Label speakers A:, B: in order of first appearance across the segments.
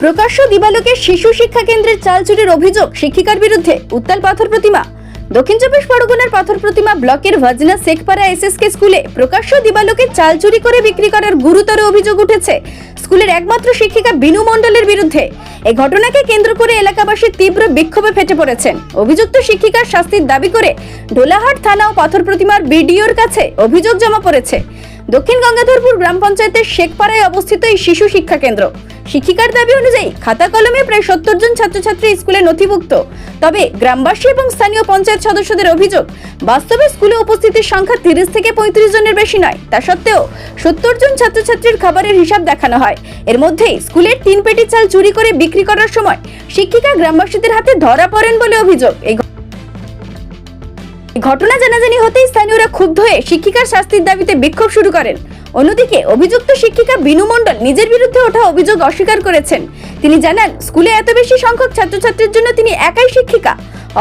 A: প্রকাশ্য দিবালোকে শিশু শিক্ষা কেন্দ্রের চাল চুরির অভিযোগ শিক্ষিকার বিরুদ্ধে উত্তাল পাথর প্রতিমা। দক্ষিণ চব্বিশ পরগনার পাথর প্রতিমা ব্লকের ভাজনা শেখপাড়া এসএসকে স্কুলে প্রকাশ্য দিবালোকে চাল চুরি করে বিক্রি করার গুরুতর অভিযোগ উঠেছে। স্কুলের একমাত্র শিক্ষিকা বিনু মণ্ডলের বিরুদ্ধে এই ঘটনাকে কেন্দ্র করে এলাকাবাসী তীব্র বিক্ষোভে ফেটে পড়েছেন। অভিযুক্ত শিক্ষিকার শাস্তির দাবি করে ডোলাহাট থানা ও পাথর প্রতিমার বিডিওর কাছে অভিযোগ জমা পড়েছে। দক্ষিণ গঙ্গাধরপুর গ্রাম পঞ্চায়েতের শেখপাড়ায় অবস্থিত এই শিশু শিক্ষা কেন্দ্র। শিক্ষিকার দাবি অনুযায়ী খাতা কলমে প্রায় সত্তর জন ছাত্রছাত্রী স্কুলে নথিভুক্ত। তবে গ্রামবাসী এবং স্থানীয় পঞ্চায়েত সদস্যদের অভিযোগ, বাস্তবে স্কুলে উপস্থিতির সংখ্যা তিরিশ থেকে পঁয়ত্রিশ জনের বেশি নয়। তা সত্ত্বেও সত্তর জন ছাত্রছাত্রীর খাবারের হিসাব দেখানো হয়। এর মধ্যেই স্কুলের তিন পেটি চাল চুরি করে বিক্রি করার সময় শিক্ষিকা গ্রামবাসীদের হাতে ধরা পড়েন বলে অভিযোগ। এই ঘটনা জানাজানি হতেই স্থানীয়রা ক্ষুব্ধ হয়ে শিক্ষিকার শাস্তির দাবিতে বিক্ষোভ শুরু করেন। অন্যদিকে অভিযুক্ত শিক্ষিকা বিনু মণ্ডল নিজের বিরুদ্ধে ওঠা অভিযোগ অস্বীকার করেছেন। তিনি জানান, স্কুলে এত বেশি সংখ্যক ছাত্রছাত্রীর জন্য তিনি একাই শিক্ষিকা।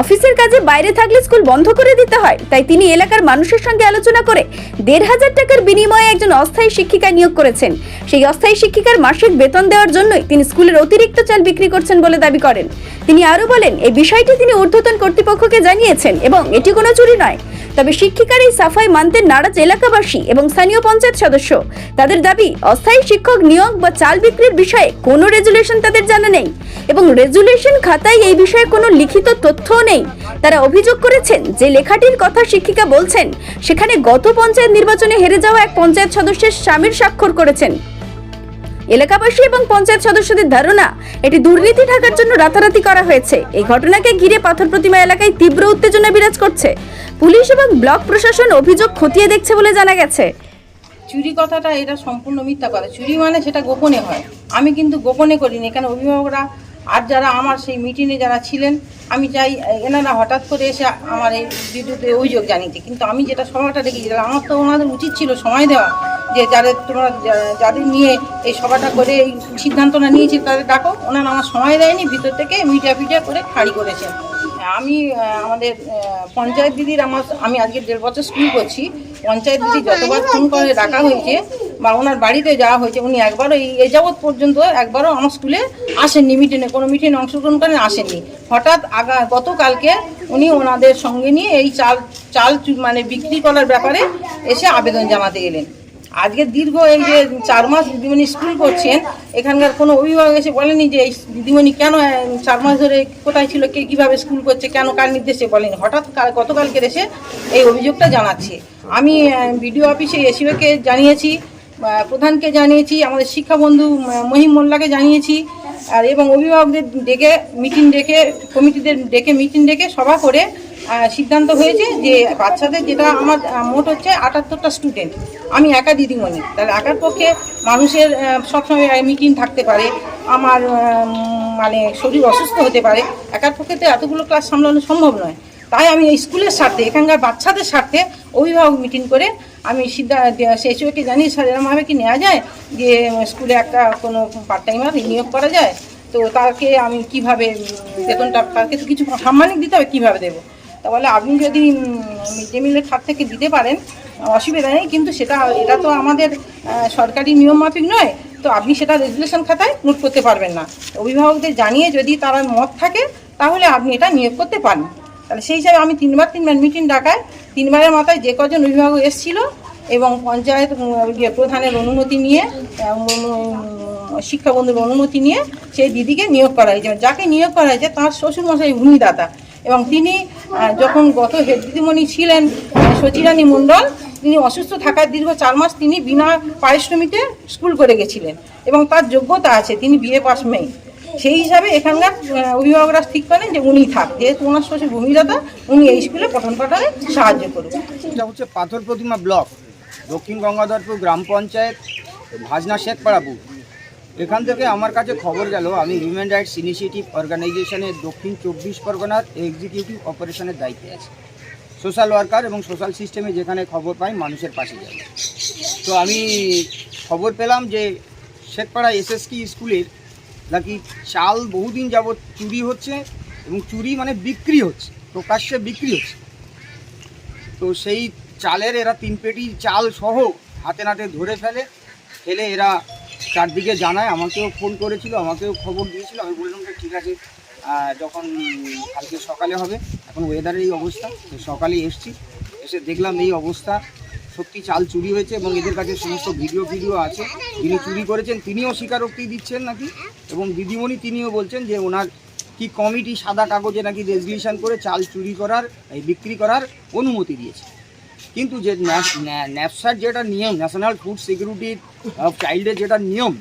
A: অফিসের কাজে বাইরে থাকলে স্কুল বন্ধ করে দিতে হয়। তাই তিনি এলাকার মানুষের সঙ্গে আলোচনা করে দেড় হাজার টাকার বিনিময়ে একজন অস্থায়ী শিক্ষিকা নিয়োগ করেছেন। সেই অস্থায়ী শিক্ষিকার মাসিক বেতন দেওয়ার জন্যই তিনি স্কুলের অতিরিক্ত চাল বিক্রি করছেন বলে দাবি করেন। তিনি আরও বলেন এই বিষয়টি তিনি ঊর্ধ্বতন কর্তৃপক্ষকে জানিয়েছেন এবং এটি কোনো চুরি নয়। তবে শিক্ষিকার এই সাফাই মানতে নারাজ এলাকাবাসী এবং স্থানীয় পঞ্চায়েত সদস্য। তাদের দাবি, অস্থায়ী শিক্ষক নিয়োগ বা চাল বিক্রির বিষয়ে কোনো রেজুলেশন তাদের জানা নেই এবং রেজুলেশন খাতায় এই বিষয়ে কোনো লিখিত তথ্যও নেই। তারা অভিযোগ করেছেন যে লেখাটির কথা শিক্ষিকা বলছেন, সেখানে গত পঞ্চায়েত নির্বাচনে হেরে যাওয়া এক পঞ্চায়েত সদস্যের স্বামীর স্বাক্ষর করেছেন। এলাকাবাসী এবং পঞ্চায়েত সদস্যদের ধারণা, এটি দুর্নীতি ঢাকার জন্য রাতারাতি করা হয়েছে। এই ঘটনাকে ঘিরে পাথর প্রতিমা এলাকায় তীব্র উত্তেজনা বিরাজ করছে। পুলিশ এবং ব্লক প্রশাসন অভিযোগ খতিয়ে দেখছে বলে জানা গেছে।
B: চুরি কথাটা এটা সম্পূর্ণ মিথ্যা কথা। চুরি মানে সেটা গোপনে হয়। আমি কিন্তু গোপনে করিনি। এখানে অভিভাবকরা আর যারা আমার সেই মিটিংয়ে যারা ছিলেন, আমি চাই এনারা হঠাৎ করে এসে আমার এই বিদ্যুতে অভিযোগ জানিতে কিন্তু আমি যেটা সভাটা দেখেছিলাম আমার তো ওনাদের উচিত ছিল সময় দেওয়া যে যাদের তোমরা যাদের নিয়ে এই সভাটা করে এই সিদ্ধান্তটা নিয়েছি, তাদের ডাকো। ওনারা আমার সময় দেয়নি, ভিতর থেকে মিডিয়া ফিডিয়া করে খাড়ি করেছেন আমি আমাদের পঞ্চায়েত দিদির আমার, আমি আজকে দেড় বছর স্কুল করছি। পঞ্চায়েত দিদি যতবার ফোন করে ডাকা হয়েছে বা ওনার বাড়িতে যাওয়া হয়েছে, উনি একবারও এই, এ যাবৎ পর্যন্ত একবারও আমার স্কুলে আসেননি মিটিংয়ে। কোনো মিটিংয়ে অংশগ্রহণ করেন আসেননি। হঠাৎ আগা, গতকালকে উনি ওনাদের সঙ্গে নিয়ে এই চাল চাল মানে বিক্রি করার ব্যাপারে এসে আবেদন জানাতে গেলেন। আজকে দীর্ঘ এই যে চার মাস দিদিমণি স্কুল করছেন এখানকার কোনো অভিভাবক এসে বলেনি যে এই দিদিমণি কেন চার মাস ধরে কোথায় ছিল কে কীভাবে স্কুল করছে কেন কার নির্দেশে বলেনি? হঠাৎ কাল- গতকালকে এসে এই অভিযোগটা জানাচ্ছে। আমি বিডিও অফিসে এসিওকে জানিয়েছি প্রধানকে জানিয়েছি আমাদের শিক্ষাবন্ধু আহ, মহিম মোল্লাকে জানিয়েছি আর এবং অভিভাবকদের ডেকে মিটিং ডেকে কমিটিদের ডেকে মিটিং ডেকে সভা করে সিদ্ধান্ত হয়েছে যে বাচ্চাদের যেটা আমার মোট হচ্ছে আটাত্তরটা স্টুডেন্ট আমি একা দিদিমণি। তাহলে একার পক্ষে মানুষের সবসময় মিটিং থাকতে পারে, আমার মানে শরীর অসুস্থ হতে পারে, একার পক্ষে তো এতগুলো ক্লাস সামলানো সম্ভব নয়। তাই আমি এই স্কুলের স্বার্থে, এখানকার বাচ্চাদের স্বার্থে অভিভাবক মিটিং করে আমি শেষকে জানি স্যার এরমভাবে কি নেওয়া যায় যে স্কুলে একটা কোনো পার্ট টাইমার নিয়োগ করা যায়? তো তাকে আমি কীভাবে বেতনটা, তাকে তো কিছু সাম্মানিক দিতে হবে, কীভাবে দেবো? তা বলে আপনি যদি মিড ডে মিলের খাত থেকে দিতে পারেন অসুবিধা নেই কিন্তু সেটা এটা তো আমাদের সরকারি নিয়ম মাফিক নয় তো আপনি সেটা রেজুলেশন খাতায় নোট করতে পারবেন না। অভিভাবকদের জানিয়ে যদি তারা মত থাকে তাহলে আপনি এটা নিয়োগ করতে পারেন। তাহলে সেই হিসাবে আমি তিনবার তিনবার মিটিং ডাকায় তিনবারের মাথায় যে কজন অভিভাবক এসেছিল এবং পঞ্চায়েত ইয়ে, প্রধানের অনুমতি নিয়ে শিক্ষা বন্ধুর অনুমতি নিয়ে সেই দিদিকে নিয়োগ করা হয়েছে। যাকে নিয়োগ করা হয়েছে তার শ্বশুরমশাই ভূমিদাতা এবং তিনি যখন গত হেড দিদিমণি ছিলেন সচিরানী মণ্ডল, তিনি অসুস্থ থাকার দীর্ঘ চার মাস তিনি বিনা পারিশ্রমিকে স্কুল করে গেছিলেন এবং তার যোগ্যতা আছে, তিনি বিএ পাস মেয়ে সেই হিসাবে এখানকার অভিভাবকরা ঠিক করেন যে উনি থাক, যেহেতু ওনার শ্বশুর ভূমিদাতা উনি এই স্কুলে পঠন পাঠনে সাহায্য করুন
C: এটা হচ্ছে পাথর প্রতিমা ব্লক, দক্ষিণ গঙ্গাধরপুর গ্রাম পঞ্চায়েত, ভাজনা শেখপাড়াপুর এখান থেকে আমার কাছে খবর গেল, আমি হিউম্যান রাইটস ইনিশিয়েটিভ অর্গানাইজেশনের দক্ষিণ চব্বিশ পরগনার এক্সিকিউটিভ অপারেশনের দায়িত্বে আছে। সোশ্যাল ওয়ার্কার এবং সোশ্যাল সিস্টেমে যেখানে খবর পাই, মানুষের পাশে যাই। তো আমি খবর পেলাম যে শেখপাড়া এসএসকি স্কুলের নাকি চাল বহুদিন যাবৎ চুরি হচ্ছে এবং চুরি মানে বিক্রি হচ্ছে, প্রকাশ্যে বিক্রি হচ্ছে। তো সেই চালের এরা তিন পেটি চাল সহ হাতে নাতে ধরে ফেলে ফেলে এরা চারদিকে জানায়, আমাকেও ফোন করেছিল, আমাকেও খবর দিয়েছিল। আমি বললাম যে ঠিক আছে যখন কালকে সকালে হবে, এখন ওয়েদারের এই অবস্থা, তো সকালে এসছি। এসে দেখলাম এই অবস্থা, সত্যি চাল চুরি হয়েছে এবং এদের কাছে সমস্ত ভিডিও ভিডিও আছে। যিনি চুরি করেছেন, তিনিও স্বীকারোক্তি দিচ্ছেন নাকি? এবং দিদিমণি তিনিও বলছেন যে ওনার কি কমিটি সাদা কাগজে নাকি রেজলিউশন করে চাল চুরি করার, এই বিক্রি করার অনুমতি দিয়েছে। কিন্তু যে ন্যাপসার যেটা নিয়ম, ন্যাশনাল ফুড সিকিউরিটি অফ চাইল্ডের যেটা নিয়ম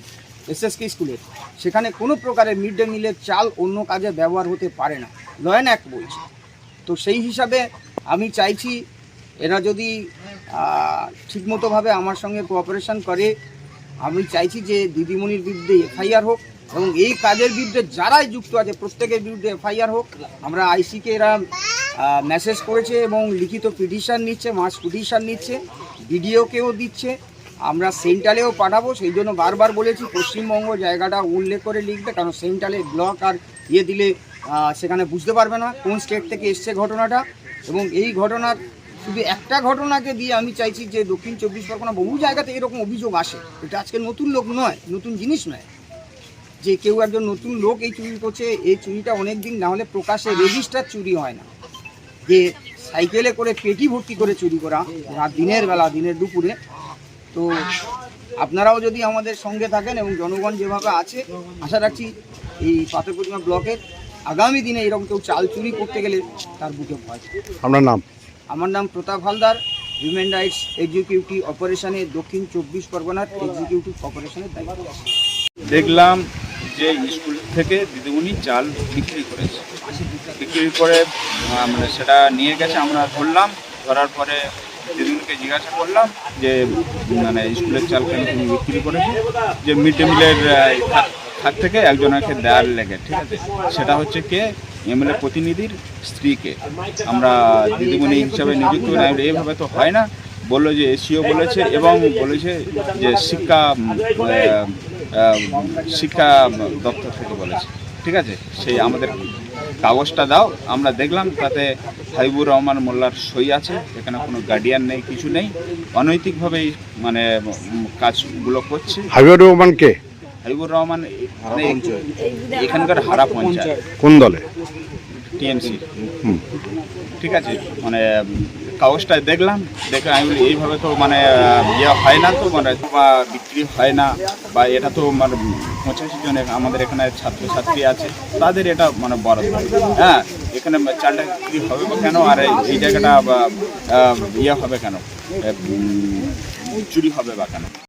C: এসএসকে স্কুলের, সেখানে কোনো প্রকারের মিড ডে মিলের চাল অন্য কাজে ব্যবহার হতে পারে না। ল অ্যান্ড অ্যাক্ট বলছে। তো সেই হিসাবে আমি চাইছি এরা যদি ঠিকমতোভাবে আমার সঙ্গে কোঅপারেশন করে, আমি চাইছি যে দিদিমণির বিরুদ্ধে এফআইআর হোক এবং এই কাজের বিরুদ্ধে যারাই যুক্ত আছে, প্রত্যেকের বিরুদ্ধে এফআইআর হোক, আমরা আইসিকে এরা মেসেজ করেছে এবং লিখিত পিটিশান নিচ্ছে মাস পিটিশন নিচ্ছে ভিডিওকেও দিচ্ছে। আমরা সেন্ট্রালেও পাঠাবো, সেই জন্য বারবার বলেছি, পশ্চিমবঙ্গ জায়গাটা উল্লেখ করে লিখবে, কারণ সেন্ট্রালে ব্লক আর ইয়ে দিলে সেখানে বুঝতে পারবে না কোন স্টেট থেকে এসছে ঘটনাটা। এবং এই ঘটনার শুধু একটা ঘটনাকে দিয়ে আমি চাইছি যে দক্ষিণ চব্বিশ পরগনা বহু জায়গাতে এরকম অভিযোগ আসে। এটা আজকে নতুন লোক নয়, নতুন জিনিস নয়। যে কেউ একজন নতুন লোক এই চুরি করছে, এই চুরিটা অনেক দিন না হলে প্রকাশ্যে রেজিস্টার চুরি হয় না। যে সাইকেলে করে পেটি ভর্তি করে চুরি করা রাত দিনের বেলা দিনের দুপুরে। তো আপনারাও যদি আমাদের সঙ্গে থাকেন এবং জনগণ যেভাবে আছে আশা রাখছি এই পাথরপ্রতিমা ব্লকের আগামী দিনে এরকম কেউ চাল চুরি করতে গেলে তার বুকে ভয়
D: আপনার নাম?
C: আমার নাম Pratap Haldar human rights executive অপারেশনে দক্ষিণ চব্বিশ পরগনার এক্সিকিউটিভ অপারেশনের দায়িত্ব আছে।
E: দেখলাম যে স্কুল থেকে দিদিমণি চাল বিক্রি করেছে। বিক্রি করে মানে সেটা নিয়ে গেছে আমরা ধরলাম ধরার পরে দিদিমণিকে জিজ্ঞাসা করলাম যে মানে স্কুলের চাল কেন তুমি বিক্রি করেছ? যে মিড ডে মিলের হাত থেকে একজনকে দেওয়ার লেগে ঠিক আছে? সেটা হচ্ছে কে? এমএলএ প্রতিনিধির স্ত্রীকে। আমরা দিদিমণি হিসাবে নিযুক্ত না এইভাবে তো হয় না। বলল যে এসিও বলেছে এবং বলেছে যে শিক্ষা আহ, শিক্ষা দপ্তর থেকে বলেছে। ঠিক আছে? সেই আমাদের কাগজটা দাও আমরা দেখলাম তাতে হাবিবুর রহমান মোল্লার সই আছে এখানে কোনো গার্ডিয়ান নেই কিছু নেই। অনৈতিকভাবেই মানে কাজগুলো করছে।
D: হাবিবুর রহমান কে?
E: হাবিবুর রহমান মানে এখানকার হারা পঞ্চায়েত।
D: কোন দলে?
E: টিএমসি।
D: হুম।
E: ঠিক আছে? মানে কাগজটা দেখলাম, দেখে আমি বলি, এইভাবে তো মানে ইয়ে হয় না তো মানে বিক্রি হয় না বা এটা তো মানে পঁচাশি জন আমাদের এখানে ছাত্রছাত্রী আছে, তাদের এটা মানে বরাদ্দ হ্যাঁ এখানে চালটা বিক্রি হবে কেন, আর এই- জায়গাটা ইয়ে হবে কেন? চুরি হবে বা কেন?